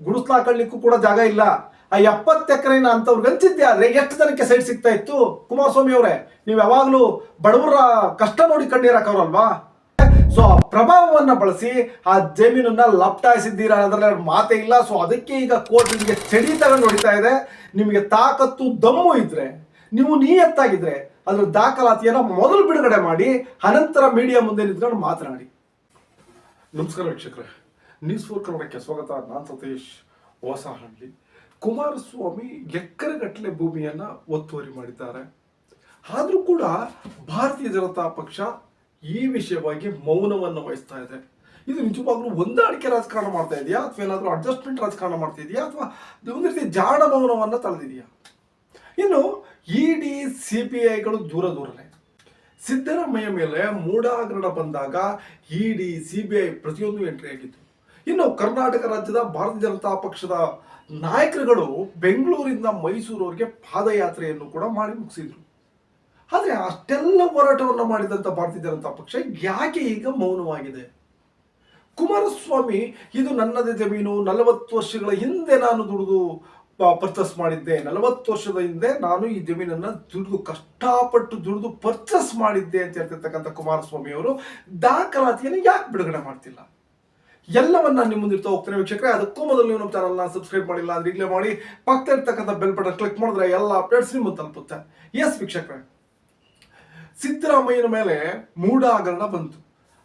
ಗುಡಿಸ್ಲು ಹಾಕೊಳ್ಳಿಕ್ಕೂ ಕೂಡ ಜಾಗ ಇಲ್ಲ. ಆ ಎಪ್ಪತ್ತು ಎಕರೆನ ಅಂತವ್ರಿಗೆ ಹಂಚಿದ್ದೆ ಆದ್ರೆ ಎಷ್ಟು ಜನಕ್ಕೆ ಸೈಟ್ ಸಿಗ್ತಾ ಇತ್ತು? ಕುಮಾರಸ್ವಾಮಿ ಅವರೇ, ನೀವು ಯಾವಾಗಲೂ ಬಡವರ ಕಷ್ಟ ನೋಡಿ ಕಣ್ಣೀರಾಕವ್ರಲ್ವಾ ಸೊ ಆ ಪ್ರಭಾವವನ್ನ ಬಳಸಿ ಆ ಜಮೀನನ್ನ ಲಪ್ಟಾಯಿಸಿದ್ದೀರಾ ಅದರಲ್ಲಿ ಮಾತೇ ಇಲ್ಲ. ಸೊ ಅದಕ್ಕೆ ಈಗ ಕೋರ್ಟ್ ನಿಮಗೆ ಚಡಿ ತಗೊಂಡು ಹೊಡಿತಾ ಇದೆ. ನಿಮಗೆ ತಾಕತ್ತು ದಮ್ಮು ಇದ್ರೆ, ನೀವು ನಿಯತ್ತಾಗಿದ್ರೆ ಅದ್ರ ದಾಖಲಾತಿಯನ್ನ ಮೊದಲು ಬಿಡುಗಡೆ ಮಾಡಿ, ಅನಂತರ ಮೀಡಿಯಾ ಮುಂದೆ ನಿಂತ್ಕೊಂಡು ಮಾತನಾಡಿ. ನಮಸ್ಕಾರ ವೀಕ್ಷಕರೇ. ನ್ಯೂಸ್ ಫೋರ್ ಕನ್ನಡಕ್ಕೆ ಸ್ವಾಗತ. ನಾನು ಸತೀಶ್ ಹೊಸಹಳ್ಳಿ. ಕುಮಾರಸ್ವಾಮಿ ಎಕರೆಗಟ್ಟಲೆ ಭೂಮಿಯನ್ನ ಒತ್ತುವರಿ ಮಾಡಿದ್ದಾರೆ. ಆದರೂ ಕೂಡ ಭಾರತೀಯ ಜನತಾ ಪಕ್ಷ ಈ ವಿಷಯವಾಗಿ ಮೌನವನ್ನು ವಹಿಸ್ತಾ ಇದೆ. ಇದು ನಿಜವಾಗ್ಲೂ ಹೊಂದಾಣಿಕೆ ರಾಜಕಾರಣ ಮಾಡ್ತಾ ಇದೆಯಾ? ಅಥವಾ ಏನಾದರೂ ಅಡ್ಜಸ್ಟ್ಮೆಂಟ್ ರಾಜಕಾರಣ ಮಾಡ್ತಾ ಇದೆಯಾ? ಅಥವಾ ಒಂದು ರೀತಿ ಜಾಣ ಮೌನವನ್ನು ತಳೆದಿದೆಯಾ? ಇನ್ನು ಡಿ ಸಿ ಪಿ ಐಗಳು ದೂರ ದೂರನೇ. ಸಿದ್ದರಾಮಯ್ಯ ಮೇಲೆ ಮೂಢ ಬಂದಾಗ ಬಂದಾಗ ಡಿ ಸಿ ಬಿ ಐ ಪ್ರತಿಯೊಂದು ಎಂಟ್ರಿ ಆಗಿತ್ತು. ಇನ್ನು ಕರ್ನಾಟಕ ರಾಜ್ಯದ ಭಾರತೀಯ ಜನತಾ ಪಕ್ಷದ ನಾಯಕರುಗಳು ಬೆಂಗಳೂರಿಂದ ಮೈಸೂರವ್ರಿಗೆ ಪಾದಯಾತ್ರೆಯನ್ನು ಕೂಡ ಮಾಡಿ ಮುಗಿಸಿದ್ರು. ಆದರೆ ಅಷ್ಟೆಲ್ಲ ಹೋರಾಟವನ್ನು ಮಾಡಿದಂಥ ಭಾರತೀಯ ಜನತಾ ಪಕ್ಷ ಯಾಕೆ ಈಗ ಮೌನವಾಗಿದೆ? ಕುಮಾರಸ್ವಾಮಿ, ಇದು ನನ್ನದೇ ಜಮೀನು, ನಲವತ್ತು ವರ್ಷಗಳ ಹಿಂದೆ ನಾನು ದುಡಿದು ಪರ್ಚೇಸ್ ಮಾಡಿದ್ದೆ. ನಲವತ್ತು ವರ್ಷದ ಹಿಂದೆ ನಾನು ಈ ಜಮೀನನ್ನು ದುಡಿದು, ಕಷ್ಟಪಟ್ಟು ದುಡಿದು ಪರ್ಚೇಸ್ ಮಾಡಿದ್ದೆ ಅಂತ ಹೇಳ್ತಿರ್ತಕ್ಕಂಥ ಕುಮಾರಸ್ವಾಮಿ ಅವರು ದಾಖಲಾತಿಯನ್ನು ಯಾಕೆ ಬಿಡುಗಡೆ ಮಾಡ್ತಿಲ್ಲ? ಎಲ್ಲವನ್ನ ನಿಮ್ಮ ಮುಂದಿರ್ತಾ ಹೋಗ್ತೇನೆ ವೀಕ್ಷಕರೇ. ಅದಕ್ಕೂ ಮೊದಲು ನೀವು ನಮ್ಮ ಚಾನಲ್ನ ಸಬ್ಸ್ಕ್ರೈಬ್ ಮಾಡಿಲ್ಲ ಅಂದ್ರೆ ಈಗಲೇ ಮಾಡಿ. ಪಕ್ಕದ ಇರ್ತಕ್ಕಂಥ ಬೆಲ್ ಬಟನ್ ಕ್ಲಿಕ್ ಮಾಡಿದ್ರೆ ಎಲ್ಲ ಅಪ್ಡೇಟ್ಸ್ ನಿಮ್ಮ ತಲುಪುತ್ತೆ. ಎಸ್ ವೀಕ್ಷಕರೇ. ಸಿದ್ದರಾಮಯ್ಯನ ಮೇಲೆ ಮೂಡ ಹಗರಣ ಬಂತು.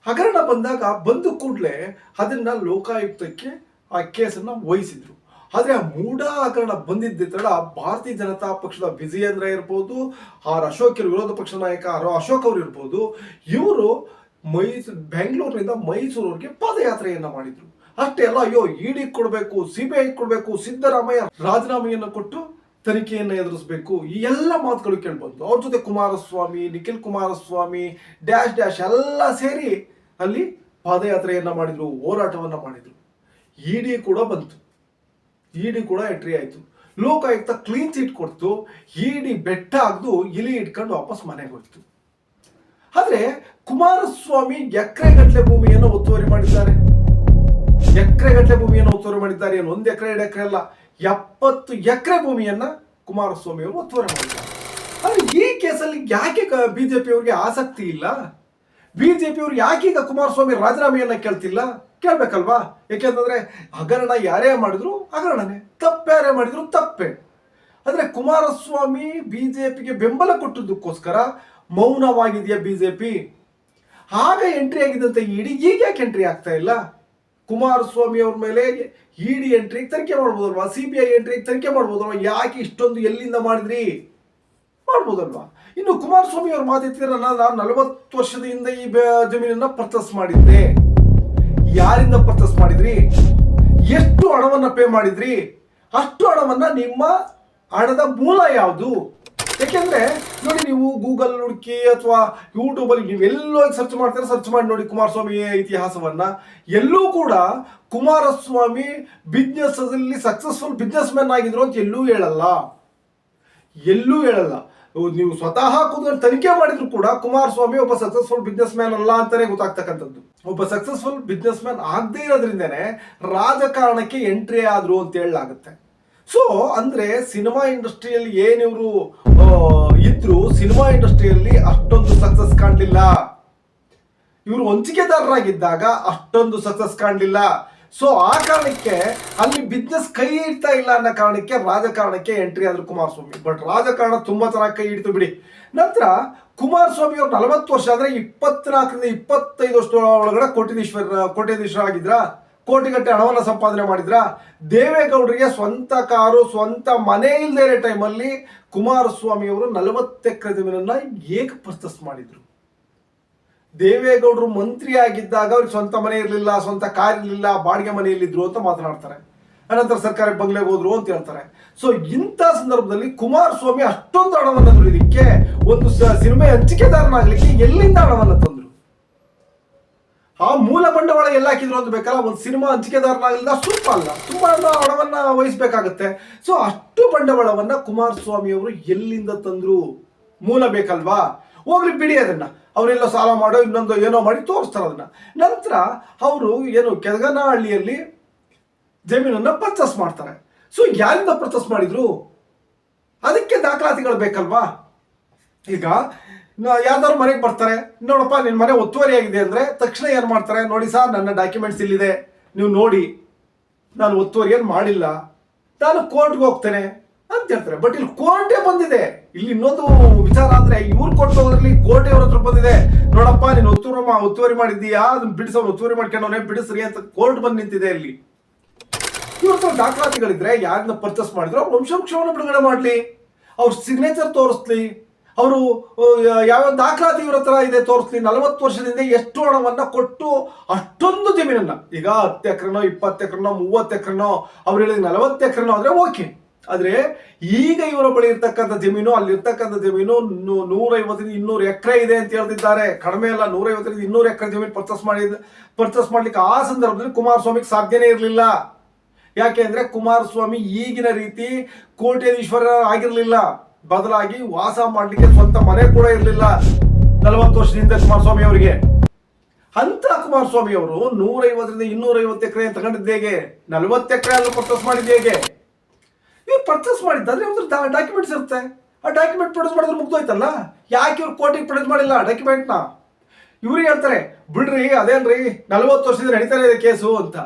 ಹಗರಣ ಬಂದಾಗ ಬಂದ ಕೂಡಲೇ ಅದನ್ನ ಲೋಕಾಯುಕ್ತಕ್ಕೆ ಆ ಕೇಸನ್ನು ವಹಿಸಿದ್ರು. ಆದರೆ ಆ ಮೂಢ ಹಗರಣ ಬಂದಿದ್ದ ಭಾರತೀಯ ಜನತಾ ಪಕ್ಷದ ವಿಜಯೇಂದ್ರ ಇರ್ಬೋದು, ಆರ್ ಅಶೋಕ್ ವಿರೋಧ ಪಕ್ಷ ನಾಯಕ ಆರ್ ಅಶೋಕ್ ಅವರು ಇರ್ಬೋದು, ಇವರು ಮೈಸೂರು, ಬೆಂಗಳೂರಿನಿಂದ ಮೈಸೂರಿಗೆ ಪಾದಯಾತ್ರೆಯನ್ನ ಮಾಡಿದ್ರು. ಅಷ್ಟೇ ಅಲ್ಲ, ಅಯ್ಯೋ ಇಡಿ ಕೊಡಬೇಕು ಸಿಬಿಐ ಕೊಡಬೇಕು, ಸಿದ್ದರಾಮಯ್ಯ ರಾಜೀನಾಮೆಯನ್ನು ಕೊಟ್ಟು ತನಿಖೆಯನ್ನು ಎದುರಿಸಬೇಕು, ಈ ಎಲ್ಲ ಮಾತುಗಳು ಕೇಳ್ಬಂತು. ಅವ್ರ ಜೊತೆ ಕುಮಾರಸ್ವಾಮಿ, ನಿಖಿಲ್ ಕುಮಾರಸ್ವಾಮಿ, ಡ್ಯಾಶ್ ಡ್ಯಾಶ್ ಎಲ್ಲ ಸೇರಿ ಅಲ್ಲಿ ಪಾದಯಾತ್ರೆಯನ್ನ ಮಾಡಿದ್ರು, ಹೋರಾಟವನ್ನ ಮಾಡಿದ್ರು. ಇಡಿ ಕೂಡ ಬಂತು. ಇಡಿ ಕೂಡ ಎಂಟ್ರಿ ಆಯಿತು. ಲೋಕಾಯುಕ್ತ ಕ್ಲೀನ್ ಚೀಟ್ ಕೊಡ್ತು ಇಡಿ ಬೆಟ್ಟ ಆಗ್ದು ಇಲಿ ಇಟ್ಕೊಂಡು ವಾಪಸ್ ಮನೆಗೆ ಹೋಯ್ತು. ಆದ್ರೆ ಕುಮಾರಸ್ವಾಮಿ ಎಕರೆಗಟ್ಟಲೆ ಭೂಮಿಯನ್ನು ಒತ್ತುವರಿ ಮಾಡಿದ್ದಾರೆ. ಎಕರೆಗಟ್ಟಲೆ ಭೂಮಿಯನ್ನು ಒತ್ತುವರಿ ಮಾಡಿದ್ದಾರೆ ಏನು? ಒಂದು ಎಕರೆ, ಎರಡು ಎಕರೆ ಅಲ್ಲ. ಎಪ್ಪತ್ತು ಎಕರೆ ಭೂಮಿಯನ್ನ ಕುಮಾರಸ್ವಾಮಿ ಅವರು ಒತ್ತುವರಿ ಮಾಡಿದ್ದಾರೆ. ಆದ್ರೆ ಈ ಕೇಸಲ್ಲಿ ಯಾಕೆ ಬಿಜೆಪಿ ಅವರಿಗೆ ಆಸಕ್ತಿ ಇಲ್ಲ? ಬಿಜೆಪಿ ಅವರು ಯಾಕೆ ಈಗ ಕುಮಾರಸ್ವಾಮಿ ರಾಜೀನಾಮೆಯನ್ನ ಕೇಳ್ತಿಲ್ಲ? ಕೇಳ್ಬೇಕಲ್ವಾ? ಯಾಕೆಂತಂದ್ರೆ ಹಗರಣ ಯಾರೇ ಮಾಡಿದ್ರು ಹಗರಣನೇ. ತಪ್ಪ್ಯಾರೇ ಮಾಡಿದ್ರು ತಪ್ಪೇ. ಆದ್ರೆ ಕುಮಾರಸ್ವಾಮಿ ಬಿಜೆಪಿಗೆ ಬೆಂಬಲ ಕೊಟ್ಟದ್ದಕ್ಕೋಸ್ಕರ ಮೌನವಾಗಿದೆಯಾ ಬಿಜೆಪಿ ಆಗ ಎಂಟ್ರಿ ಆಗಿದ್ದಂತ ಇಡಿ ಈಗ ಯಾಕೆ ಎಂಟ್ರಿ ಆಗ್ತಾ ಇಲ್ಲ? ಕುಮಾರಸ್ವಾಮಿ ಅವ್ರ ಮೇಲೆ ಇಡಿ ಎಂಟ್ರಿ ತನಿಖೆ ಮಾಡ್ಬೋದಲ್ವಾ ಸಿ ಬಿ ಐ ಎಂಟ್ರಿ ತನಿಖೆ ಮಾಡ್ಬೋದಲ್ವಾ ಯಾಕೆ ಇಷ್ಟೊಂದು ಎಲ್ಲಿಂದ ಮಾಡಿದ್ರಿ? ಮಾಡ್ಬೋದಲ್ವಾ ಇನ್ನು ಕುಮಾರಸ್ವಾಮಿ ಅವ್ರ ಮಾತೆತ್ತಿದ್ರೆ ನಾನು ನಲವತ್ತು ವರ್ಷದ ಹಿಂದೆ ಈ ಜಮೀನನ್ನ ಪರ್ಚೇಸ್ ಮಾಡಿದ್ದೆ. ಯಾರಿಂದ ಪರ್ಚೇಸ್ ಮಾಡಿದ್ರಿ? ಎಷ್ಟು ಹಣವನ್ನ ಪೇ ಮಾಡಿದ್ರಿ? ಅಷ್ಟು ಹಣವನ್ನ ನಿಮ್ಮ ಹಣದ ಮೂಲ ಯಾವುದು? ಯಾಕೆಂದ್ರೆ ನೋಡಿ ನೀವು ಗೂಗಲ್ ಹುಡುಕಿ ಅಥವಾ ಯೂಟ್ಯೂಬ್ ಅಲ್ಲಿ ನೀವು ಎಲ್ಲೋ ಸರ್ಚ್ ಮಾಡ್ತೀರ ಸರ್ಚ್ ಮಾಡಿ ನೋಡಿ ಕುಮಾರಸ್ವಾಮಿ ಇತಿಹಾಸವನ್ನ. ಎಲ್ಲೂ ಕೂಡ ಕುಮಾರಸ್ವಾಮಿ ಬಿಸ್ನೆಸ್ ಅಲ್ಲಿ ಸಕ್ಸಸ್ಫುಲ್ ಬಿಸ್ನೆಸ್ ಮ್ಯಾನ್ ಆಗಿದ್ರು ಅಂತ ಎಲ್ಲೂ ಹೇಳಲ್ಲ. ಎಲ್ಲೂ ಹೇಳಲ್ಲ. ನೀವು ಸ್ವತಃ ಕೂತ್ಕೊಂಡು ತನಿಖೆ ಮಾಡಿದ್ರು ಕೂಡ ಕುಮಾರಸ್ವಾಮಿ ಒಬ್ಬ ಸಕ್ಸಸ್ಫುಲ್ ಬಿಸ್ನೆಸ್ ಮ್ಯಾನ್ ಅಲ್ಲ ಅಂತಾನೆ ಗೊತ್ತಾಗ್ತಕ್ಕಂಥದ್ದು. ಒಬ್ಬ ಸಕ್ಸಸ್ಫುಲ್ ಬಿಸ್ನೆಸ್ ಮ್ಯಾನ್ ಆಗದೇ ಇರೋದ್ರಿಂದನೇ ರಾಜಕಾರಣಕ್ಕೆ ಎಂಟ್ರಿ ಆದ್ರು ಅಂತ ಹೇಳಲಾಗುತ್ತೆ. ಸೊ ಅಂದ್ರೆ ಸಿನಿಮಾ ಇಂಡಸ್ಟ್ರಿಯಲ್ಲಿ ಏನಿವರು ಇದ್ರು ಸಿನಿಮಾ ಇಂಡಸ್ಟ್ರಿಯಲ್ಲಿ ಅಷ್ಟೊಂದು ಸಕ್ಸಸ್ ಕಾಣಲಿಲ್ಲ. ಇವರು ಹೊಂಚಿಕೆದಾರರಾಗಿದ್ದಾಗ ಅಷ್ಟೊಂದು ಸಕ್ಸಸ್ ಕಾಣಲಿಲ್ಲ. ಸೊ ಆ ಕಾರಣಕ್ಕೆ ಅಲ್ಲಿ ಬಿಸ್ನೆಸ್ ಕೈ ಇಡ್ತಾ ಇಲ್ಲ ಅನ್ನೋ ಕಾರಣಕ್ಕೆ ರಾಜಕಾರಣಕ್ಕೆ ಎಂಟ್ರಿ ಆದ್ರು ಕುಮಾರಸ್ವಾಮಿ. ಬಟ್ ರಾಜಕಾರಣ ತುಂಬಾ ಚೆನ್ನಾಗಿ ಕೈ ಹಿಡಿತು ಬಿಡಿ. ನಂತರ ಕುಮಾರಸ್ವಾಮಿ ಅವ್ರು ನಲವತ್ತು ವರ್ಷ ಅಂದ್ರೆ ಇಪ್ಪತ್ನಾಲ್ಕರಿಂದ ಇಪ್ಪತ್ತೈದು ವರ್ಷ ಒಳಗಡೆ ಕೋಟಿದೀಶ್ವರ ಕೋಟ್ಯಾಧೀಶ್ವರ ಆಗಿದ್ರ ಕೋಟಿಗಟ್ಟೆ ಹಣವನ್ನು ಸಂಪಾದನೆ ಮಾಡಿದ್ರ? ದೇವೇಗೌಡರಿಗೆ ಸ್ವಂತ ಕಾರು, ಸ್ವಂತ ಮನೆ ಇಲ್ಲದೇ ಟೈಮಲ್ಲಿ ಕುಮಾರಸ್ವಾಮಿಯವರು ನಲವತ್ತು ಎಕರೆ ಜಮೀನನ್ನ ಏಕ ಪರ್ಚೇಸ್ ಮಾಡಿದ್ರು? ದೇವೇಗೌಡರು ಮಂತ್ರಿ ಆಗಿದ್ದಾಗ ಅವ್ರಿಗೆ ಸ್ವಂತ ಮನೆ ಇರಲಿಲ್ಲ, ಸ್ವಂತ ಕಾರ್ ಇರಲಿಲ್ಲ, ಬಾಡಿಗೆ ಮನೆಯಲ್ಲಿದ್ರು ಅಂತ ಮಾತನಾಡ್ತಾರೆ. ಅನಂತರ ಸರ್ಕಾರಿ ಬಂಗ್ಲೆಗೆ ಹೋದ್ರು ಅಂತ ಹೇಳ್ತಾರೆ. ಸೊ ಇಂಥ ಸಂದರ್ಭದಲ್ಲಿ ಕುಮಾರಸ್ವಾಮಿ ಅಷ್ಟೊಂದು ಹಣವನ್ನು ದುಡಿಲಿಕ್ಕೆ ಒಂದು ಸಿನಿಮಾ ಹಂಚಿಕೆದಾರನಾಗಲಿಕ್ಕೆ ಎಲ್ಲಿಂದ ಹಣವನ್ನು ತಂದ್ರು? ಆ ಮೂಲ ಬಂಡವಾಳ ಎಲ್ಲ ಹಾಕಿದ್ರು ಅಂತ ಬೇಕಲ್ಲ, ಒಂದು ಸಿನಿಮಾ ಹಂಚಿಕೆದಾರನಾಗಲಿಲ್ಲ, ಸ್ವಲ್ಪ ಅಲ್ಲ, ತುಂಬಾ ಹಣ- ಹಣವನ್ನ ವಹಿಸಬೇಕಾಗುತ್ತೆ. ಸೊ ಅಷ್ಟು ಬಂಡವಾಳವನ್ನ ಕುಮಾರಸ್ವಾಮಿ ಅವರು ಎಲ್ಲಿಂದ ತಂದ್ರು? ಮೂಲ ಬೇಕಲ್ವಾ? ಹೋಗ್ಲಿ ಬಿಡಿ ಅದನ್ನ. ಅವರೆಲ್ಲ ಸಾಲ ಮಾಡೋ, ಇನ್ನೊಂದು ಏನೋ ಮಾಡಿ ತೋರಿಸ್ತಾರೆ ಅದನ್ನ. ನಂತರ ಅವರು ಏನು ಕೆದಗನಹಳ್ಳಿಯಲ್ಲಿ ಜಮೀನನ್ನ ಪರ್ಚೇಸ್ ಮಾಡ್ತಾರೆ. ಸೊ ಯಾರಿಂದ ಪರ್ಚೇಸ್ ಮಾಡಿದ್ರು? ಅದಕ್ಕೆ ದಾಖಲಾತಿಗಳು ಬೇಕಲ್ವಾ? ಈಗ ಯಾವ್ದಾದ್ರು ಮನೆಗೆ ಬರ್ತಾರೆ. ನೋಡಪ್ಪ ನಿನ್ನ ಮನೆ ಒತ್ತುವರಿ ಆಗಿದೆ ಅಂದ್ರೆ ತಕ್ಷಣ ಏನು ಮಾಡ್ತಾರೆ? ನೋಡಿ ಸರ್, ನನ್ನ ಡಾಕ್ಯುಮೆಂಟ್ಸ್ ಇಲ್ಲಿದೆ. ನೀವು ನೋಡಿ. ನಾನು ಒತ್ತುವರಿ ಏನು ಮಾಡಿಲ್ಲ. ನಾನು ಕೋರ್ಟ್ಗೆ ಹೋಗ್ತೇನೆ ಅಂತ ಹೇಳ್ತಾರೆ. ಬಟ್ ಇಲ್ಲಿ ಕೋರ್ಟೇ ಬಂದಿದೆ. ಇಲ್ಲಿ ಇನ್ನೊಂದು ವಿಚಾರ ಅಂದ್ರೆ ಇವ್ರು ಕೊಟ್ಟು ಹೋದ್ರಲ್ಲಿ ಕೋರ್ಟೇ ಅವ್ರ ಹತ್ರ ಬಂದಿದೆ. ನೋಡಪ್ಪ, ನೀನು ಒತ್ತುವರಿ ಒತ್ತುವರಿ ಮಾಡಿದ್ದೀಯಾ? ಅದನ್ನ ಬಿಡಿಸೋ ಒತ್ತುವರಿ ಮಾಡ್ಕೊಂಡವನೇ ಬಿಡಿಸ್ರಿ ಅಂತ ಕೋರ್ಟ್ ಬಂದು ನಿಂತಿದೆ ಇಲ್ಲಿ. ಇವ್ರ ಹತ್ರ ದಾಖಲಾತಿಗಳಿದ್ರೆ ಯಾರನ್ನ ಪರ್ಚೇಸ್ ಮಾಡಿದ್ರು, ಅವ್ರ ಬಿಡುಗಡೆ ಮಾಡಲಿ. ಅವ್ರ ಸಿಗ್ನೇಚರ್ ತೋರಿಸ್ಲಿ. ಅವರು ಯಾವ ದಾಖಲಾತಿ ಇವ್ರ ಹತ್ರ ಇದೆ ತೋರಿಸ್ಲಿ, ನಲವತ್ತು ವರ್ಷದಿಂದ ಎಷ್ಟು ಹಣವನ್ನ ಕೊಟ್ಟು ಅಷ್ಟೊಂದು ಜಮೀನನ್ನ. ಈಗ ಹತ್ತು ಎಕರೆನೋ, ಇಪ್ಪತ್ತು ಎಕರೆನೋ, ಮೂವತ್ತು ಎಕರೆನೋ, ಅವ್ರು ಹೇಳಿದ ನಲವತ್ತು ಎಕರೆನೋ ಆದ್ರೆ ಓಕೆ. ಆದ್ರೆ ಈಗ ಇವರ ಬಳಿ ಇರ್ತಕ್ಕಂಥ ಜಮೀನು ಅಲ್ಲಿ ಇರ್ತಕ್ಕಂಥ ಜಮೀನು ನೂರೈವತ್ತರಿಂದ ಇನ್ನೂರು ಎಕರೆ ಇದೆ ಅಂತ ಹೇಳ್ತಿದ್ದಾರೆ. ಕಡಿಮೆ ಅಲ್ಲ ನೂರೈವತ್ತರಿಂದ ಇನ್ನೂರು ಎಕರೆ ಜಮೀನು ಪರ್ಚೇಸ್ ಮಾಡಿದ ಪರ್ಚೇಸ್ ಮಾಡ್ಲಿಕ್ಕೆ ಆ ಸಂದರ್ಭದಲ್ಲಿ ಕುಮಾರಸ್ವಾಮಿಗೆ ಸಾಧ್ಯನೇ ಇರಲಿಲ್ಲ. ಯಾಕೆ ಅಂದ್ರೆ ಕುಮಾರಸ್ವಾಮಿ ಈಗಿನ ರೀತಿ ಕೋಟ್ಯಾಧೀಶ್ವರ ಆಗಿರಲಿಲ್ಲ. ಬದಲಾಗಿ ವಾಸ ಮಾಡಲಿಕ್ಕೆ ಸ್ವಂತ ಮನೆ ಕೂಡ ಇರಲಿಲ್ಲ ನಲವತ್ತು ವರ್ಷದಿಂದ ಕುಮಾರಸ್ವಾಮಿ ಅವರಿಗೆ. ಅಂತ ಕುಮಾರಸ್ವಾಮಿ ಅವರು ನೂರೈವತ್ತರಿಂದ ಇನ್ನೂರೈವತ್ತು ಎಕರೆ ತಗೊಂಡಿದ್ದು ಹೇಗೆ? ನಲವತ್ತು ಎಕರೆ ಅಲ್ಲೂ ಪರ್ಚೇಸ್ ಮಾಡಿದ್ದು ಹೇಗೆ? ಇವ್ರು ಪರ್ಚೇಸ್ ಮಾಡಿದ್ದಾದ್ರೆ ಒಂದು ಡಾಕ್ಯುಮೆಂಟ್ಸ್ ಇರುತ್ತೆ. ಆ ಡಾಕ್ಯುಮೆಂಟ್ ಪ್ರೊಡ್ಯೂಸ್ ಮಾಡಿದ್ರೆ ಮುಗ್ದೋಯ್ತಲ್ಲ? ಯಾಕೆ ಇವ್ರು ಕೋರ್ಟಿಗೆ ಪ್ರೊಡ್ಯೂಸ್ ಮಾಡಿಲ್ಲ ಡಾಕ್ಯುಮೆಂಟ್ನ ಇವ್ರಿಗೆ ಹೇಳ್ತಾರೆ, ಬಿಡ್ರಿ, ಅದೇನ್ರಿ, ನಲವತ್ತು ವರ್ಷದಿಂದ ನಡೀತಾನೆ ಇದೆ ಕೇಸು ಅಂತ.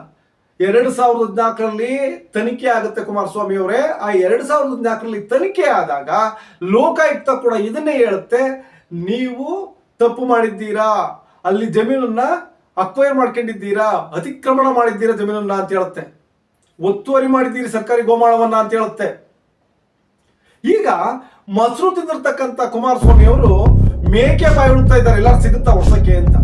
ಎರಡು ಸಾವಿರದ ಹದಿನಾಲ್ಕರಲ್ಲಿ ತನಿಖೆ ಆಗುತ್ತೆ ಕುಮಾರಸ್ವಾಮಿ ಅವರೇ. ಆ ಎರಡು ಸಾವಿರದ ಹದಿನಾಲ್ಕರಲ್ಲಿ ತನಿಖೆ ಆದಾಗ ಲೋಕಾಯುಕ್ತ ಕೂಡ ಇದನ್ನೇ ಹೇಳುತ್ತೆ, ನೀವು ತಪ್ಪು ಮಾಡಿದ್ದೀರಾ? ಅಲ್ಲಿ ಜಮೀನನ್ನ ಅಕ್ವೈರ್ ಮಾಡ್ಕೊಂಡಿದ್ದೀರಾ? ಅತಿಕ್ರಮಣ ಮಾಡಿದ್ದೀರಾ ಜಮೀನನ್ನ? ಅಂತ ಹೇಳುತ್ತೆ. ಒತ್ತುವರಿ ಮಾಡಿದ್ದೀರಿ ಸರ್ಕಾರಿ ಗೋಮಾಳವನ್ನ ಅಂತ ಹೇಳುತ್ತೆ. ಈಗ ಮೊಸರು ತಿಂದಿರ್ತಕ್ಕಂಥ ಕುಮಾರಸ್ವಾಮಿ ಅವರು ಮೇಕೆ ಬಾಯಿ ಉಳ್ತಾ ಇದ್ದಾರೆ. ಎಲ್ಲರೂ ಸಿಗುತ್ತಾ ಹೊಸಕ್ಕೆ ಅಂತ?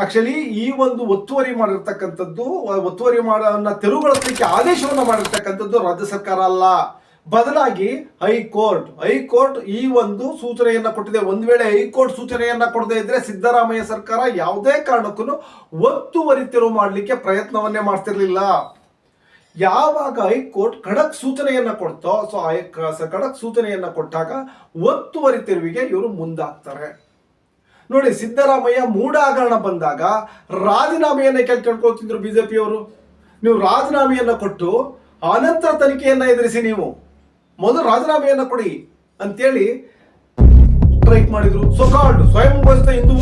ಆಕ್ಚುಲಿ ಈ ಒಂದು ಒತ್ತುವರಿ ಮಾಡಿರ್ತಕ್ಕಂಥದ್ದು ಒತ್ತುವರಿ ಮಾಡೋನ್ನ ತೆರವುಗೊಳಿಸಲಿಕ್ಕೆ ಆದೇಶವನ್ನು ಮಾಡಿರ್ತಕ್ಕಂಥದ್ದು ರಾಜ್ಯ ಸರ್ಕಾರ ಅಲ್ಲ. ಬದಲಾಗಿ ಹೈಕೋರ್ಟ್ ಹೈಕೋರ್ಟ್ ಈ ಒಂದು ಸೂಚನೆಯನ್ನ ಕೊಟ್ಟಿದೆ. ಒಂದ್ ವೇಳೆ ಹೈಕೋರ್ಟ್ ಸೂಚನೆಯನ್ನ ಕೊಡದೇ ಇದ್ರೆ ಸಿದ್ದರಾಮಯ್ಯ ಸರ್ಕಾರ ಯಾವುದೇ ಕಾರಣಕ್ಕೂ ಒತ್ತುವರಿ ತೆರವು ಮಾಡಲಿಕ್ಕೆ ಪ್ರಯತ್ನವನ್ನೇ ಮಾಡ್ತಿರ್ಲಿಲ್ಲ. ಯಾವಾಗ ಹೈಕೋರ್ಟ್ ಖಡಕ್ ಸೂಚನೆಯನ್ನ ಕೊಡ್ತೋ, ಸೊ ಖಡಕ್ ಸೂಚನೆಯನ್ನ ಕೊಟ್ಟಾಗ ಒತ್ತುವರಿ ತೆರವಿಗೆ ಇವರು ಮುಂದಾಗ್ತಾರೆ. ನೋಡಿ, ಸಿದ್ದರಾಮಯ್ಯ ಮೂಢ ಹಗರಣ ಬಂದಾಗ ರಾಜೀನಾಮೆಯನ್ನ ಕೇಳ್ಕೊಳ್ತಿದ್ರು ಬಿಜೆಪಿಯವರು. ನೀವು ರಾಜೀನಾಮೆಯನ್ನ ಕೊಟ್ಟು ಅನಂತರ ತನಿಖೆಯನ್ನ ಎದುರಿಸಿ ನೀವು. ಮೊದಲು ರಾಜೀನಾಮೆಯನ್ನ ಕೊಡಿ ಅಂತೇಳಿ ಸ್ಟ್ರೈಕ್ ಮಾಡಿದ್ರು. ಸೊಕಾಲ್ಡ್ ಸ್ವಯಂ ಘೋಷಿತ ಹಿಂದೂ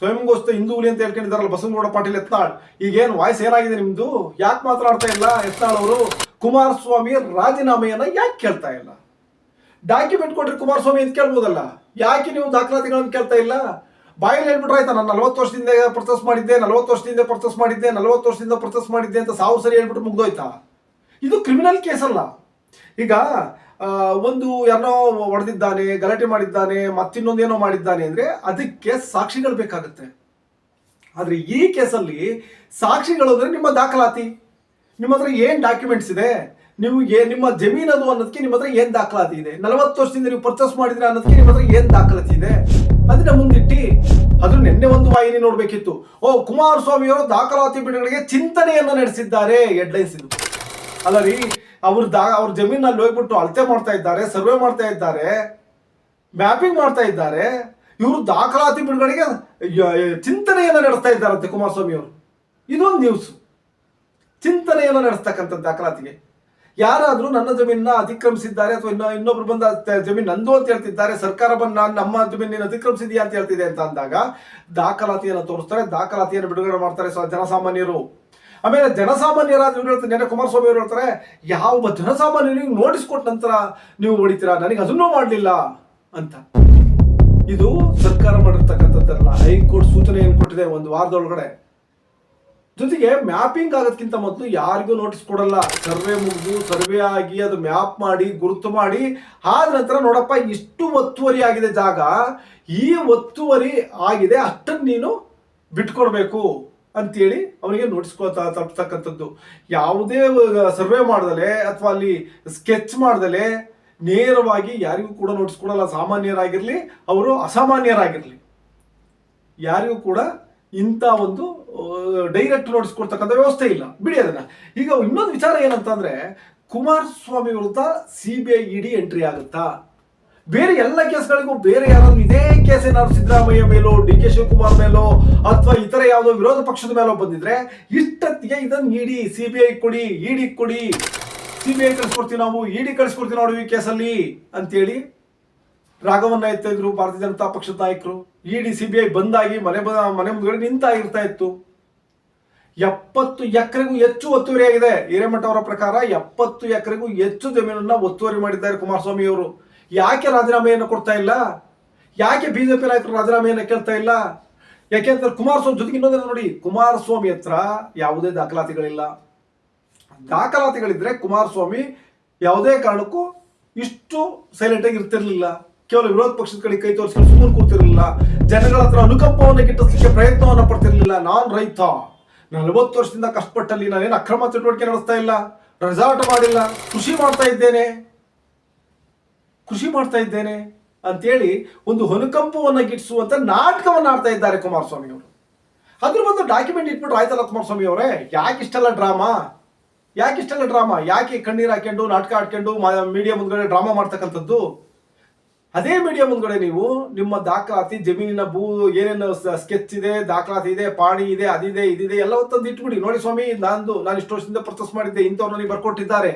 ಸ್ವಯಂ ಘೋಷಿತ ಹಿಂದೂ ಅಂತ ಹೇಳ್ಕೊಂಡಿದ್ದಾರಲ್ಲ ಬಸವನಗೌಡ ಪಾಟೀಲ್ ಎತ್ನಾಳ್ ಈಗೇನು ವಾಯ್ಸ್ ಏನಾಗಿದೆ ನಿಮ್ದು? ಯಾಕೆ ಮಾತನಾಡ್ತಾ ಇಲ್ಲ ಎತ್ನಾಳ್ ಅವರು? ಕುಮಾರಸ್ವಾಮಿ ರಾಜೀನಾಮೆಯನ್ನ ಯಾಕೆ ಕೇಳ್ತಾ ಇಲ್ಲ? ಡಾಕ್ಯುಮೆಂಟ್ ಕೊಟ್ಟರೆ ಕುಮಾರಸ್ವಾಮಿ ಅಂತ ಕೇಳ್ಬೋದಲ್ಲ? ಯಾಕೆ ನೀವು ದಾಖಲಾತಿಗಳನ್ನು ಕೇಳ್ತಾ ಇಲ್ಲ? ಬಾಯಲ್ಲಿ ಹೇಳ್ಬಿಟ್ರೆ ಆಯ್ತಾ, ನಾನು ನಲವತ್ತು ವರ್ಷದಿಂದ ಪರ್ಚೇಸ್ ಮಾಡಿದ್ದೆ, ನಲವತ್ತು ವರ್ಷದಿಂದ ಪ್ರೊಸೆಸ್ ಮಾಡಿದ್ದೆ, ನಲವತ್ತು ವರ್ಷದಿಂದ ಪ್ರೊಸೆಸ್ ಮಾಡಿದ್ದೆ ಅಂತ ಸಾವು ಸರಿ ಹೇಳ್ಬಿಟ್ಟು ಮುಗ್ದೋಯ್ತಾ? ಇದು ಕ್ರಿಮಿನಲ್ ಕೇಸ್ ಅಲ್ಲ. ಈಗ ಒಂದು ಯಾರೋ ಹೊಡೆದಿದ್ದಾನೆ, ಗಲಾಟೆ ಮಾಡಿದ್ದಾನೆ ಮತ್ತಿನ್ನೊಂದೇನೋ ಮಾಡಿದ್ದಾನೆ ಅಂದ್ರೆ ಅದಕ್ಕೆ ಸಾಕ್ಷಿಗಳು ಬೇಕಾಗುತ್ತೆ. ಆದರೆ ಈ ಕೇಸಲ್ಲಿ ಸಾಕ್ಷಿಗಳು ಅಂದರೆ ನಿಮ್ಮ ದಾಖಲಾತಿ. ನಿಮ್ಮ ಹತ್ರ ಏನು ಡಾಕ್ಯುಮೆಂಟ್ಸ್ ಇದೆ? ಏ ನಿಮ್ಮ ಜಮೀನ್ ಅದು ಅನ್ನೋದಕ್ಕೆ ನಿಮ್ಮ ಹತ್ರ ಏನ್ ದಾಖಲಾತಿ ಇದೆ? ನಲವತ್ತು ವರ್ಷದಿಂದ ನೀವು ಪರ್ಚೇಸ್ ಮಾಡಿದ್ರೆ ಅನ್ನೋದಕ್ಕೆ ನಿಮ್ಮ ಹತ್ರ ಏನ್ ದಾಖಲಾತಿ ಇದೆ? ಅದನ್ನ ಮುಂದಿಟ್ಟಿ, ಅದು ನಿನ್ನೆ ಒಂದು ವಾಹಿನಿ ನೋಡ್ಬೇಕಿತ್ತು. ಓ ಕುಮಾರಸ್ವಾಮಿ ಅವರು ದಾಖಲಾತಿ ಬಿಡುಗಡೆಗೆ ಚಿಂತನೆಯನ್ನ ನಡೆಸಿದ್ದಾರೆ ಹೆಡ್ಲೈನ್ಸ್ ಇದು. ಅಲ್ಲ ರೀ, ಅವ್ರ ದಾ, ಅವ್ರ ಜಮೀನಲ್ಲಿ ಹೋಗ್ಬಿಟ್ಟು ಅಳತೆ ಮಾಡ್ತಾ ಇದ್ದಾರೆ, ಸರ್ವೆ ಮಾಡ್ತಾ ಇದ್ದಾರೆ ಮ್ಯಾಪಿಂಗ್ ಮಾಡ್ತಾ ಇದ್ದಾರೆ, ಇವರು ದಾಖಲಾತಿ ಬಿಡುಗಡೆಗೆ ಚಿಂತನೆಯನ್ನ ನಡೆಸ್ತಾ ಇದ್ದಾರಂತೆ ಕುಮಾರಸ್ವಾಮಿ ಅವರು ಇದೊಂದು ನ್ಯೂಸ್ ಚಿಂತನೆಯನ್ನ ನಡೆಸ್ತಕ್ಕಂಥ ದಾಖಲಾತಿಗೆ. ಯಾರಾದ್ರೂ ನನ್ನ ಜಮೀನನ್ನ ಅತಿಕ್ರಮಿಸಿದ್ದಾರೆ ಅಥವಾ ಇನ್ನೊ ಇನ್ನೊಬ್ರು ಬಂದ ಜಮೀನು ನಂದು ಅಂತ ಹೇಳ್ತಿದ್ದಾರೆ, ಸರ್ಕಾರ ಬಂದು ನಾನು ನಮ್ಮ ಜಮೀನಿನ ಅತಿಕ್ರಮಿಸಿದ್ಯಾ ಅಂತ ಹೇಳ್ತಿದೆ ಅಂತ ಅಂದಾಗ ದಾಖಲಾತಿಯನ್ನು ತೋರಿಸ್ತಾರೆ, ದಾಖಲಾತಿಯನ್ನು ಬಿಡುಗಡೆ ಮಾಡ್ತಾರೆ ಜನಸಾಮಾನ್ಯರು. ಆಮೇಲೆ ಜನಸಾಮಾನ್ಯರಾದ ಇವ್ರು ಹೇಳ್ತಾರೆ ನೆನೆ ಕುಮಾರಸ್ವಾಮಿ ಅವರು ಹೇಳ್ತಾರೆ ಯಾವ ಜನಸಾಮಾನ್ಯರು ನೋಟಿಸ್ ಕೊಟ್ಟ ನಂತರ ನೀವು ಹೊಡಿತೀರಾ? ನನಗೆ ಅದನ್ನೂ ಮಾಡಲಿಲ್ಲ ಅಂತ. ಇದು ಸರ್ಕಾರ ಮಾಡಿರ್ತಕ್ಕಂಥದ್ದಲ್ಲ. ಹೈಕೋರ್ಟ್ ಸೂಚನೆ ಏನು ಕೊಟ್ಟಿದೆ ಒಂದು ವಾರದೊಳಗಡೆ. ಜೊತೆಗೆ ಮ್ಯಾಪಿಂಗ್ ಆಗೋದಕ್ಕಿಂತ ಮೊದಲು ಯಾರಿಗೂ ನೋಟಿಸ್ ಕೊಡಲ್ಲ. ಸರ್ವೆ ಮುಗಿದು, ಸರ್ವೆ ಆಗಿ ಅದು ಮ್ಯಾಪ್ ಮಾಡಿ, ಗುರುತು ಮಾಡಿ, ಆದ ನಂತರ ನೋಡಪ್ಪ, ಇಷ್ಟು ಒತ್ತುವರಿ ಆಗಿದೆ ಜಾಗ. ಈ ಒತ್ತುವರಿ ಆಗಿದೆ ಅಷ್ಟನ್ನು ನೀನು ಬಿಟ್ಕೊಡ್ಬೇಕು ಅಂತೇಳಿ ಅವನಿಗೆ ನೋಟಿಸ್ ತಪ್ಪತಕ್ಕಂಥದ್ದು ಯಾವುದೇ ಸರ್ವೆ ಮಾಡ್ದಲೆ ಅಥವಾ ಅಲ್ಲಿ ಸ್ಕೆಚ್ ಮಾಡ್ದಲೆ ನೇರವಾಗಿ ಯಾರಿಗೂ ಕೂಡ ನೋಟಿಸ್ ಕೊಡಲ್ಲ. ಸಾಮಾನ್ಯರಾಗಿರ್ಲಿ, ಅವರು ಅಸಾಮಾನ್ಯರಾಗಿರಲಿ. ಯಾರಿಗೂ ಕೂಡ ಇಂಥ ಒಂದು ಡೈರೆಕ್ಟ್ ನೋಟ್ಸ್ ಕೊಡ್ತಕ್ಕಂಥ ವ್ಯವಸ್ಥೆ ಇಲ್ಲ. ಬಿಡಿ ಅದನ್ನ. ಈಗ ಇನ್ನೊಂದು ವಿಚಾರ ಏನಂತಂದ್ರೆ ಕುಮಾರಸ್ವಾಮಿ ವಿರುದ್ಧ C B I ED entry ಆಗುತ್ತಾ? ಬೇರೆ ಎಲ್ಲ ಕೇಸ್ಗಳಿಗೂ ಬೇರೆ ಯಾರಾದ್ರೂ ಇದೇ ಕೇಸ್ ಏನಾದ್ರು ಸಿದ್ದರಾಮಯ್ಯ ಮೇಲೋ, ಡಿ ಕೆ ಶಿವಕುಮಾರ್ ಮೇಲೋ, ಅಥವಾ ಇತರ ಯಾವುದೋ ವಿರೋಧ ಪಕ್ಷದ ಮೇಲೋ ಬಂದಿದ್ರೆ, ಇಷ್ಟೊತ್ತಿಗೆ ಇದನ್ನ ಇಡಿ ಸಿ ಬಿ ಐ ಕೊಡಿ ಇಡಿ ಕೊಡಿ. ಸಿ ಬಿ ಐ ಕಳಿಸ್ಕೊಡ್ತೀವಿ ನಾವು ಇಡಿ ಕಳಿಸ್ಕೊಡ್ತೀವಿ ನೋಡಿ ಈ ಕೇಸಲ್ಲಿ, ಅಂತೇಳಿ ರಾಗವನ್ನ ಎತ್ತಾ ಇದ್ರು ಭಾರತೀಯ ಜನತಾ ಪಕ್ಷದ ನಾಯಕರು, ಇಡಿ ಸಿ ಬಿ ಐ ಬಂದಾಗಿ ಮನೆ ಮನೆ ಮನೆ ಮುಂದ್ಗಡೆ ನಿಂತಾಗಿರ್ತಾ ಇತ್ತು. ಎಪ್ಪತ್ತು ಎಕರೆಗೂ ಹೆಚ್ಚು ಒತ್ತುವರಿ ಆಗಿದೆ. ಹಿರೇಮಠ ಅವರ ಪ್ರಕಾರ ಎಪ್ಪತ್ತು ಎಕರೆಗೂ ಹೆಚ್ಚು ಜಮೀನನ್ನ ಒತ್ತುವರಿ ಮಾಡಿದ್ದಾರೆ ಕುಮಾರಸ್ವಾಮಿ ಅವರು. ಯಾಕೆ ರಾಜೀನಾಮೆಯನ್ನು ಕೊಡ್ತಾ ಇಲ್ಲ? ಯಾಕೆ ಬಿಜೆಪಿ ನಾಯಕರು ರಾಜೀನಾಮೆಯನ್ನು ಕೇಳ್ತಾ ಇಲ್ಲ? ಯಾಕೆಂದ್ರೆ ಕುಮಾರಸ್ವಾಮಿ ಜೊತೆಗೆ ಇನ್ನೊಂದೇ ನೋಡಿ. ಕುಮಾರಸ್ವಾಮಿ ಹತ್ರ ಯಾವುದೇ ದಾಖಲಾತಿಗಳಿಲ್ಲ. ದಾಖಲಾತಿಗಳಿದ್ರೆ ಕುಮಾರಸ್ವಾಮಿ ಯಾವುದೇ ಕಾರಣಕ್ಕೂ ಇಷ್ಟು ಸೈಲೆಂಟ್ ಆಗಿ ಇರ್ತಿರ್ಲಿಲ್ಲ. ಕೇವಲ ವಿರೋಧ ಪಕ್ಷದ ಕಡೆ ಕೈ ತೋರಿಸಿಕೊಂಡು ಸುಮ್ಮನೆ ಕೂತಿರ್ಲಿಲ್ಲ. ಜನಗಳ ಹತ್ರ ಅನುಕಂಪವನ್ನು ಗಿಟ್ಟಿಸಲಿಕ್ಕೆ ಪ್ರಯತ್ನವನ್ನು ಪಡ್ತಿರ್ಲಿಲ್ಲ. ನಾನ್ ರೈತ. ನಲವತ್ತು ವರ್ಷದಿಂದ ಕಷ್ಟಪಟ್ಟಲ್ಲಿ ನಾನೇನು ಅಕ್ರಮ ಚಟುವಟಿಕೆ ನಡೆಸ್ತಾ ಇಲ್ಲ. ರೆಸಾರ್ಟ್ ಮಾಡಿಲ್ಲ. ಕೃಷಿ ಮಾಡ್ತಾ ಇದ್ದೇನೆ. ಕೃಷಿ ಮಾಡ್ತಾ ಇದ್ದೇನೆ ಅಂತೇಳಿ ಒಂದು ಅನುಕಂಪವನ್ನು ಗಿಟ್ಟಿಸುವಂತ ನಾಟಕವನ್ನು ಆಡ್ತಾ ಇದ್ದಾರೆ ಕುಮಾರಸ್ವಾಮಿ ಅವರು. ಅದ್ರ ಬಂದು ಡಾಕ್ಯುಮೆಂಟ್ ಇಟ್ಬಿಟ್ರೆ ಆಯ್ತಲ್ಲ ಕುಮಾರಸ್ವಾಮಿ ಅವರೇ? ಯಾಕೆ ಇಷ್ಟೆಲ್ಲ ಡ್ರಾಮಾ ಯಾಕೆ ಇಷ್ಟೆಲ್ಲ ಡ್ರಾಮಾ ಯಾಕೆ ಕಣ್ಣೀರು ಹಾಕೊಂಡು ನಾಟಕ ಆಡ್ಕೊಂಡು ಮೀಡಿಯಾ ಮುಂದ್ಗಡೆ ಡ್ರಾಮಾ ಮಾಡ್ತಕ್ಕಂಥದ್ದು? ಅದೇ ಮೀಡಿಯಾ ಮುಂದ್ಗಡೆ ನೀವು ನಿಮ್ಮ ದಾಖಲಾತಿ, ಜಮೀನಿನ ಭೂ, ಏನೇನು ಸ್ಕೆಚ್ ಇದೆ, ದಾಖಲಾತಿ ಇದೆ, ಪಾಣಿ ಇದೆ ಅದಿದೆ ಇದಿದೆ ಎಲ್ಲ ತಂದು ಇಟ್ಬಿಡಿ. ನೋಡಿ ಸ್ವಾಮಿ ನಾನು ನಾನು ಇಷ್ಟು ವರ್ಷದಿಂದ ಪ್ರೊಸೆಸ್ ಮಾಡಿದ್ದೆ ಇಂಥವ್ರು ನನಗೆ ಬರ್ಕೊಟ್ಟಿದ್ದಾರೆ.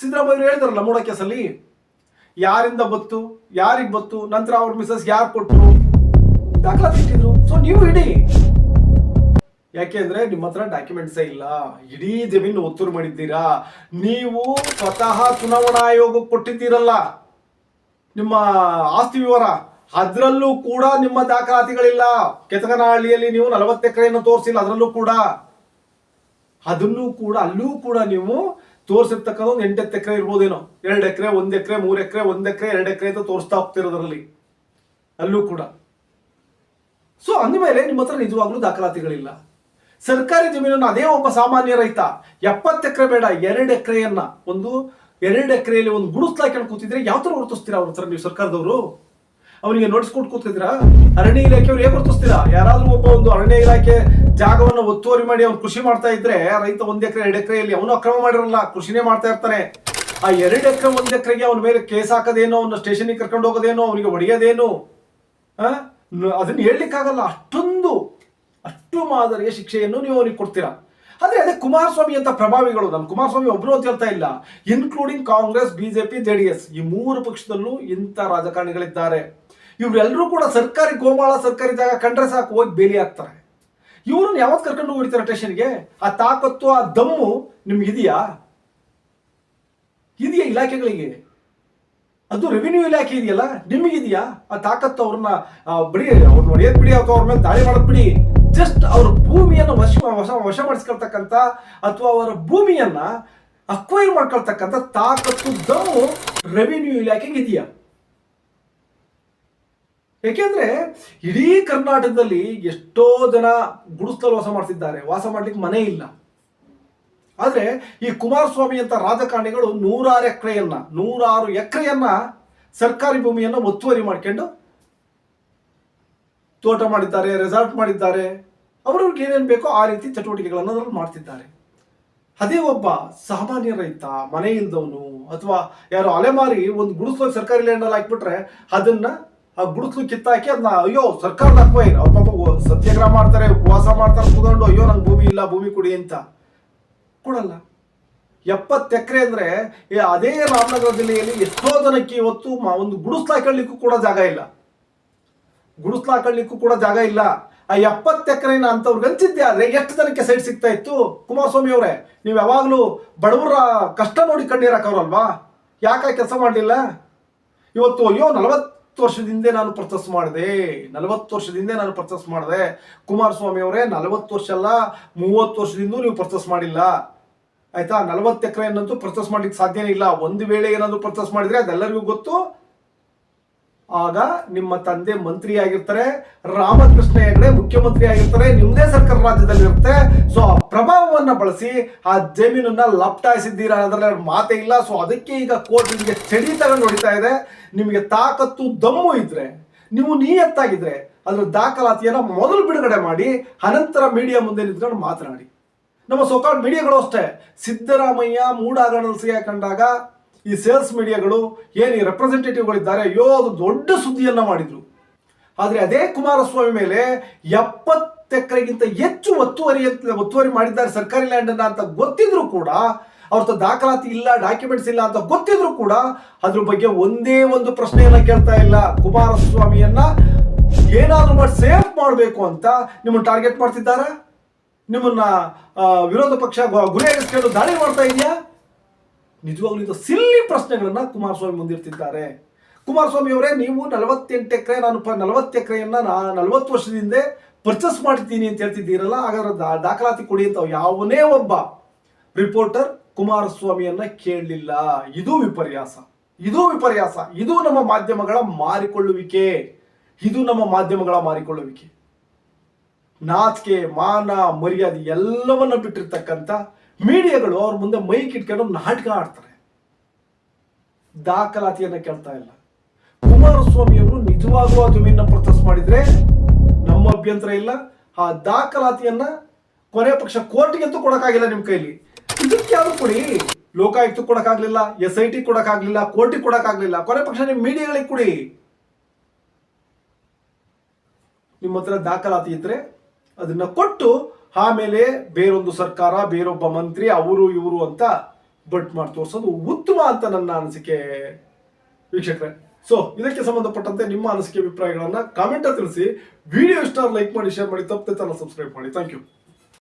ಸಿದ್ದರಾಮಯ್ಯ ಹೇಳಿದಾರಲ್ಲ ಮೂಡ ಕೇಸಲ್ಲಿ, ಯಾರಿಂದ ಬತ್ತು, ಯಾರಿಗೆ ಬತ್ತು, ನಂತರ ಅವ್ರ ಮಿಸಸ್ ಯಾರು ಕೊಟ್ಟರು ದಾಖಲಾತಿ ಇಟ್ಟಿದ್ರು. ಸೊ ನೀವು ಇಡಿ. ಯಾಕೆಂದ್ರೆ ನಿಮ್ಮ ಹತ್ರ ಡಾಕ್ಯುಮೆಂಟ್ಸೇ ಇಲ್ಲ. ಇಡೀ ಜಮೀನು ಒತ್ತೂರು ಮಾಡಿದ್ದೀರಾ. ನೀವು ಸ್ವತಃ ಚುನಾವಣಾ ಆಯೋಗಕ್ಕೆ ಕೊಟ್ಟಿದ್ದೀರಲ್ಲ. ನಿಮ್ಮ ಆಸ್ತಿ ವಿವರ, ಅದರಲ್ಲೂ ಕೂಡ ನಿಮ್ಮ ದಾಖಲಾತಿಗಳಿಲ್ಲ. ಕೆತಕನಹಳ್ಳಿಯಲ್ಲಿ ನೀವು ನಲವತ್ತು ಎಕರೆಯನ್ನು ತೋರಿಸಿಲ್ಲ, ಅದರಲ್ಲೂ ಕೂಡ. ಅದನ್ನು ಕೂಡ, ಅಲ್ಲೂ ಕೂಡ ನೀವು ತೋರಿಸಿರ್ತಕ್ಕಂಥ ಒಂದು ಎಂಟತ್ತು ಎಕರೆ ಇರ್ಬೋದೇನೋ. ಎರಡು ಎಕರೆ, ಒಂದು ಎಕರೆ, ಮೂರು ಎಕರೆ, ಒಂದು ಎಕರೆ, ಎರಡು ಎಕರೆ ಅಂತ ತೋರಿಸ್ತಾ ಹೋಗ್ತಿರೋದ್ರಲ್ಲಿ ಅಲ್ಲೂ ಕೂಡ. ಸೊ ಅಂದಮೇಲೆ ನಿಮ್ಮ ಹತ್ರ ನಿಜವಾಗ್ಲೂ ದಾಖಲಾತಿಗಳಿಲ್ಲ. ಸರ್ಕಾರಿ ಜಮೀನನ್ನು ಅದೇ ಒಬ್ಬ ಸಾಮಾನ್ಯ ರೈತ, ಎಪ್ಪತ್ತು ಎಕರೆ ಬೇಡ, ಎರಡು ಎಕರೆಯನ್ನ ಒಂದು ಎರಡು ಎಕರೆಯಲ್ಲಿ ಒಂದು ಗುಡಿಸ್ಲಾ ಕೇಳಿ ಕೂತಿದ್ರೆ ಯಾವ ಥರ ವರ್ತಿಸ್ತೀರಾ ಅವ್ರ ಹತ್ರ ನೀವು ಸರ್ಕಾರದವರು? ಅವನಿಗೆ ನೋಟಿಸ್ ಕೊಟ್ಟು ಕೂತಿದ್ದೀರಾ? ಅರಣ್ಯ ಇಲಾಖೆಯವ್ರು ಹೇಗೆ ವರ್ತಿಸ್ತೀರಾ ಯಾರಾದ್ರೂ ಒಬ್ಬ ಒಂದು ಅರಣ್ಯ ಇಲಾಖೆ ಜಾಗವನ್ನು ಒತ್ತುವರಿ ಮಾಡಿ ಅವ್ನು ಕೃಷಿ ಮಾಡ್ತಾ ಇದ್ರೆ ರೈತ ಒಂದು ಎಕರೆ, ಎರಡು ಎಕರೆಯಲ್ಲಿ ಅವನು ಅಕ್ರಮ ಮಾಡಿರಲ್ಲ, ಕೃಷಿನೇ ಮಾಡ್ತಾ ಇರ್ತಾನೆ. ಆ ಎರಡು ಎಕರೆ, ಒಂದು ಎಕರೆಗೆ ಅವನ ಮೇಲೆ ಕೇಸ್ ಹಾಕೋದೇನೋ, ಅವನ ಸ್ಟೇಷನ್ಗೆ ಕರ್ಕೊಂಡು ಹೋಗೋದೇನೋ, ಅವನಿಗೆ ಹೊಡೆಯೋದೇನು? ಅದನ್ನ ಹೇಳಲಿಕ್ಕಾಗಲ್ಲ. ಅಷ್ಟೊಂದು, ಅಷ್ಟು ಮಾದರಿಯ ಶಿಕ್ಷೆಯನ್ನು ನೀವು ಅವನಿಗೆ ಕೊಡ್ತೀರಾ? ಆದ್ರೆ ಅದೇ ಕುಮಾರಸ್ವಾಮಿ ಅಂತ ಪ್ರಭಾವಿಗಳು ನಾನು ಕುಮಾರಸ್ವಾಮಿ ಒಬ್ರು ಅಂತ ಹೇಳ್ತಾ ಇಲ್ಲ. ಇನ್ಕ್ಲೂಡಿಂಗ್ ಕಾಂಗ್ರೆಸ್ ಬಿಜೆಪಿ ಎಸ್ ಈ ಮೂರು ಪಕ್ಷದಲ್ಲೂ ಇಂಥ ರಾಜಕಾರಣಿಗಳಿದ್ದಾರೆ. ಇವರೆಲ್ಲರೂ ಕೂಡ ಸರ್ಕಾರಿ ಗೋಮಾಳ, ಸರ್ಕಾರಿ ಜಾಗ ಕಂಡ್ರೆ ಸಾಕು, ಹೋಗಿ ಬೇಲಿ ಆಗ್ತಾರೆ ಇವ್ರನ್ನ ಯಾವತ್ತು ಕರ್ಕೊಂಡು ಹೋಗ್ತಾರೆ ಸ್ಟೇಷನ್ಗೆ ಆ ತಾಕತ್ತು, ಆ ದಮ್ಮು ನಿಮ್ಗಿದೆಯಾ? ಇದೆಯಾ ಇದೆಯಾ ಇಲಾಖೆಗಳಿಗೆ? ಅದು ರೆವಿನ್ಯೂ ಇಲಾಖೆ ಇದೆಯಲ್ಲ, ನಿಮಗಿದೆಯಾ? ಆ ತಾಕತ್ತು ಅವ್ರನ್ನ ಬಿಡಿ, ಅವ್ರನ್ನ ಹೊಡೆಯೋದ್ ಬಿಡಿ, ಅಥವಾ ಅವ್ರ ಮೇಲೆ ದಾಳಿ ಮಾಡೋದ್ ಬಿಡಿ. ಜಸ್ಟ್ ಅವರ ಭೂಮಿಯನ್ನು ವಶ ವಶ ವಶ ಮಾಡಿಸ್ಕೊಳ್ತಕ್ಕಂಥ ಅಥವಾ ಅವರ ಭೂಮಿಯನ್ನು ಅಕ್ವೈರ್ ಮಾಡ್ಕೊಳ್ತಕ್ಕಂಥ ತಾಕತ್ತು ದಮು ರೆವಿನ್ಯೂ ಇಲಾಖೆಗೆ ಇದೆಯಾ? ಏಕೆಂದ್ರೆ ಇಡೀ ಕರ್ನಾಟಕದಲ್ಲಿ ಎಷ್ಟೋ ಜನ ಗುಡಿಸ್ತಲ್ಲಿ ವಾಸ ಮಾಡ್ತಿದ್ದಾರೆ. ವಾಸ ಮಾಡ್ಲಿಕ್ಕೆ ಮನೆ ಇಲ್ಲ. ಆದರೆ ಈ ಕುಮಾರಸ್ವಾಮಿ ಅಂತ ರಾಜಕಾರಣಿಗಳು ನೂರಾರು ಎಕರೆಯನ್ನ ನೂರಾರು ಎಕರೆಯನ್ನ ಸರ್ಕಾರಿ ಭೂಮಿಯನ್ನು ಒತ್ತುವರಿ ಮಾಡ್ಕೊಂಡು ತೋಟ ಮಾಡಿದ್ದಾರೆ ರೆಸಾರ್ಟ್ ಮಾಡಿದ್ದಾರೆ, ಅವ್ರವ್ರಿಗೆ ಏನೇನು ಬೇಕೋ ಆ ರೀತಿ ಚಟುವಟಿಕೆಗಳನ್ನು ಅದರಲ್ಲಿ ಮಾಡ್ತಿದ್ದಾರೆ. ಅದೇ ಒಬ್ಬ ಸಾಮಾನ್ಯ ರೈತ, ಮನೆ ಇಲ್ದವನು, ಅಥವಾ ಯಾರು ಅಲೆಮಾರಿ ಒಂದು ಗುಡಿಸ್ಲು ಸರ್ಕಾರಿ ಲ್ಯಾಂಡಲ್ಲಿ ಹಾಕ್ಬಿಟ್ರೆ ಅದನ್ನ ಆ ಗುಡಿಸ್ಲು ಕಿತ್ತಾಕಿ ಅದನ್ನ ಅಯ್ಯೋ, ಸರ್ಕಾರದ ಅಕ್ವೈರ್ ಏನು? ಸತ್ಯಾಗ್ರಹ ಮಾಡ್ತಾರೆ, ಉಪವಾಸ ಮಾಡ್ತಾರೆ, ಕೂತ್ಕೊಂಡು, ಅಯ್ಯೋ, ನಂಗೆ ಭೂಮಿ ಇಲ್ಲ, ಭೂಮಿ ಕೊಡಿ ಅಂತ. ಕೊಡಲ್ಲ. ಎಪ್ಪತ್ತು ಎಕರೆ ಅಂದ್ರೆ ಅದೇ ರಾಮನಗರ ಜಿಲ್ಲೆಯಲ್ಲಿ ಎಷ್ಟೋ ಜನಕ್ಕೆ ಇವತ್ತು ಒಂದು ಗುಡಿಸ್ಲು ಹಾಕೊಳ್ಳಿಕ್ಕೂ ಕೂಡ ಜಾಗ ಇಲ್ಲ. ಗುಡಿಸ್ಲು ಹಾಕೊಳ್ಳಿಕ್ಕೂ ಕೂಡ ಜಾಗ ಇಲ್ಲ. ಆ ಎಪ್ಪತ್ತು ಎಕರೆನ ಅಂತವ್ರಿಗೆ ಹಂಚಿದ್ದೆ ಆದರೆ ಎಷ್ಟು ಜನಕ್ಕೆ ಸೈಟ್ ಸಿಗ್ತಾ ಇತ್ತು? ಕುಮಾರಸ್ವಾಮಿ ಅವರೇ, ನೀವು ಯಾವಾಗಲೂ ಬಡವರ ಕಷ್ಟ ನೋಡಿ ಹಾಕೋರಲ್ವಾ ಯಾಕೆ ಕೆಲಸ ಮಾಡಲಿಲ್ಲ? ಇವತ್ತು ಅಯ್ಯೋ, ನಲವತ್ತು ವರ್ಷದಿಂದ ನಾನು ಪರ್ಚೇಸ್ ಮಾಡಿದೆ, ನಲವತ್ತು ವರ್ಷದಿಂದ ನಾನು ಪರ್ಚೇಸ್ ಮಾಡಿದೆ. ಕುಮಾರಸ್ವಾಮಿ ಅವರೇ, ನಲವತ್ತು ವರ್ಷ ಅಲ್ಲ, ಮೂವತ್ತು ವರ್ಷದಿಂದ ನೀವು ಪರ್ಚೇಸ್ ಮಾಡಿಲ್ಲ. ಆಯ್ತಾ? ನಲವತ್ತು ಎಕರೆಯನ್ನಂತೂ ಪರ್ಚೇಸ್ ಮಾಡ್ಲಿಕ್ಕೆ ಸಾಧ್ಯನೇ ಇಲ್ಲ. ಒಂದು ವೇಳೆ ಏನಾದರೂ ಪರ್ಚೇಸ್ ಮಾಡಿದ್ರೆ ಅದೆಲ್ಲರಿಗೂ ಗೊತ್ತು. ಆಗ ನಿಮ್ಮ ತಂದೆ ಮಂತ್ರಿ ಆಗಿರ್ತಾರೆ, ರಾಮಕೃಷ್ಣ ಹೆಗಡೆ ಮುಖ್ಯಮಂತ್ರಿ ಆಗಿರ್ತಾರೆ ನಿಮ್ಮದೇ ಸರ್ಕಾರ ರಾಜ್ಯದಲ್ಲಿ ಇರುತ್ತೆ ಸೊ ಆ ಪ್ರಭಾವವನ್ನ ಬಳಸಿ, ಆ ಜಮೀನನ್ನ ಲಪ್ಟಾಯಿಸಿದ್ದೀರಾ ಅದರಲ್ಲಿ ಮಾತೇ ಇಲ್ಲ. ಸೊ ಅದಕ್ಕೆ ಈಗ ಕೋರ್ಟ್ ನಿಮಗೆ ಚಡಿ ತಗೊಂಡು ಹೊಡಿತಾ ಇದೆ. ನಿಮಗೆ ತಾಕತ್ತು ದಮ್ಮು ಇದ್ರೆ, ನೀವು ನಿಯತ್ತಾಗಿದ್ರೆ, ಅದರ ದಾಖಲಾತಿಯನ್ನ ಮೊದಲು ಬಿಡುಗಡೆ ಮಾಡಿ, ಅನಂತರ ಮೀಡಿಯಾ ಮುಂದೆ ನಿಂತ್ಕೊಂಡು ಮಾತನಾಡಿ. ನಮ್ಮ ಸೋಕಾಡ್ ಮೀಡಿಯಾಗಳು ಅಷ್ಟೇ. ಸಿದ್ದರಾಮಯ್ಯ ಮೂಡಾಗಣಸಿಗೆ ಸಿಗಾಕೊಂಡಾಗ ಈ ಸೇಲ್ಸ್ ಮೀಡಿಯಾಗಳು ಏನು ಈ ರೆಪ್ರೆಸೆಂಟೇಟಿವ್ಗಳಿದ್ದಾರೆ ಅಯ್ಯೋ, ಅದು ದೊಡ್ಡ ಸುದ್ದಿಯನ್ನ ಮಾಡಿದ್ರು. ಆದರೆ ಅದೇ ಕುಮಾರಸ್ವಾಮಿ ಮೇಲೆ ಎಪ್ಪತ್ತು ಎಕರೆಗಿಂತ ಹೆಚ್ಚು ಒತ್ತುವರಿ ಒತ್ತುವರಿ ಮಾಡಿದ್ದಾರೆ ಸರ್ಕಾರಿ ಲ್ಯಾಂಡ್ ಅಂತ ಗೊತ್ತಿದ್ರು ಕೂಡ ಅವ್ರ ದಾಖಲಾತಿ ಇಲ್ಲ ಡಾಕ್ಯುಮೆಂಟ್ಸ್ ಇಲ್ಲ ಅಂತ ಗೊತ್ತಿದ್ರು ಕೂಡ ಅದ್ರ ಬಗ್ಗೆ ಒಂದೇ ಒಂದು ಪ್ರಶ್ನೆಯನ್ನ ಕೇಳ್ತಾ ಇಲ್ಲ. ಕುಮಾರಸ್ವಾಮಿಯನ್ನ ಏನಾದರೂ ಮಾಡಿ ಸೇಫ್ ಮಾಡಬೇಕು ಅಂತ ನಿಮ್ಮ ಟಾರ್ಗೆಟ್ ಮಾಡ್ತಿದ್ದಾರಾ? ನಿಮ್ಮನ್ನ ವಿರೋಧ ಪಕ್ಷ ಗುರಿ ಗುರಿಯಾಗಿಸ್ಕೊಂಡು ದಾಳಿ ಮಾಡ್ತಾ ಇದೆಯಾ? ನಿಜವಾಗ್ಲೂ ಇದು ಸಿಲ್ಲಿ ಪ್ರಶ್ನೆಗಳನ್ನ ಕುಮಾರಸ್ವಾಮಿ ಮುಂದಿರ್ತಿದ್ದಾರೆ ಕುಮಾರಸ್ವಾಮಿ ಅವರೇ, ನೀವು ನಲವತ್ತೆಂಟು ಎಕರೆ, ನಾನು ನಲವತ್ತು ಎಕರೆಯನ್ನ ನಲವತ್ತು ವರ್ಷದಿಂದ ಪರ್ಚೇಸ್ ಮಾಡಿದ್ದೀನಿ ಅಂತ ಹೇಳ್ತಿದ್ದೀರಲ್ಲ, ಹಾಗಾದ್ರೆ ದಾಖಲಾತಿ ಕೊಡಿ ಅಂತ ಯಾವನೇ ಒಬ್ಬ ರಿಪೋರ್ಟರ್ ಕುಮಾರಸ್ವಾಮಿಯನ್ನ ಕೇಳಲಿಲ್ಲ. ಇದು ವಿಪರ್ಯಾಸ. ಇದು ವಿಪರ್ಯಾಸ. ಇದು ನಮ್ಮ ಮಾಧ್ಯಮಗಳ ಮಾರಿಕೊಳ್ಳುವಿಕೆ. ಇದು ನಮ್ಮ ಮಾಧ್ಯಮಗಳ ಮಾರಿಕೊಳ್ಳುವಿಕೆ. ನಾಚಿಕೆ, ಮಾನ, ಮರ್ಯಾದೆ ಎಲ್ಲವನ್ನ ಬಿಟ್ಟಿರ್ತಕ್ಕಂಥ ಮೀಡಿಯಾಗಳು ಅವ್ರ ಮುಂದೆ ಮೈಕ್ ಇಟ್ಕೊಂಡು ನಾಟಕ ಆಡ್ತಾರೆ. ದಾಖಲಾತಿಯನ್ನ ಕೇಳ್ತಾ ಇಲ್ಲ. ಕುಮಾರಸ್ವಾಮಿ ಅವರು ನಿಜವಾಗ್ಲೂ ಆ ಜಮೀನ ಪ್ರೊಸೆಸ್ ಮಾಡಿದ್ರೆ ನಮ್ಮ ಅಭ್ಯಂತರ ಇಲ್ಲ. ಆ ದಾಖಲಾತಿಯನ್ನ ಕೊನೆ ಪಕ್ಷ ಕೋರ್ಟ್ಗೆಂತೂ ಕೊಡಕ್ಕಾಗಿಲ್ಲ ನಿಮ್ಮ ಕೈಲಿ. ಇದಕ್ಕೆ ಯಾರು ಕೊಡಿ? ಲೋಕಾಯುಕ್ತ ಕೊಡಕ್ಕಾಗ್ಲಿಲ್ಲ ಎಸ್ ಐ ಟಿ ಕೊಡಕ್ಕಾಗ್ಲಿಲ್ಲ ಕೋರ್ಟಿಗೆ ಕೊಡಕ್ಕಾಗ್ಲಿಲ್ಲ. ಕೊನೆ ಪಕ್ಷ ನಿಮ್ಮ ಮೀಡಿಯಾಗಳಿಗೆ ಕೊಡಿ. ನಿಮ್ಮ ಹತ್ರ ದಾಖಲಾತಿ ಇದ್ರೆ ಅದನ್ನ ಕೊಟ್ಟು ಆಮೇಲೆ ಬೇರೊಂದು ಸರ್ಕಾರ, ಬೇರೊಬ್ಬ ಮಂತ್ರಿ, ಅವರು ಇವರು ಅಂತ ಬಟ್ ಮಾಡಿ ತೋರಿಸೋದು ಉತ್ತಮ ಅಂತ ನನ್ನ ಅನಿಸಿಕೆ ವೀಕ್ಷಕರೇ. ಸೊ ಇದಕ್ಕೆ ಸಂಬಂಧಪಟ್ಟಂತೆ ನಿಮ್ಮ ಅನಿಸಿಕೆ ಅಭಿಪ್ರಾಯಗಳನ್ನ ಕಾಮೆಂಟ್ ತಿಳಿಸಿ. ವಿಡಿಯೋ ಇಷ್ಟ ಲೈಕ್ ಮಾಡಿ ಶೇರ್ ಮಾಡಿ, ತಪ್ಪದೆ ತನ್ನ ಸಬ್ಸ್ಕ್ರೈಬ್ ಮಾಡಿ. Thank you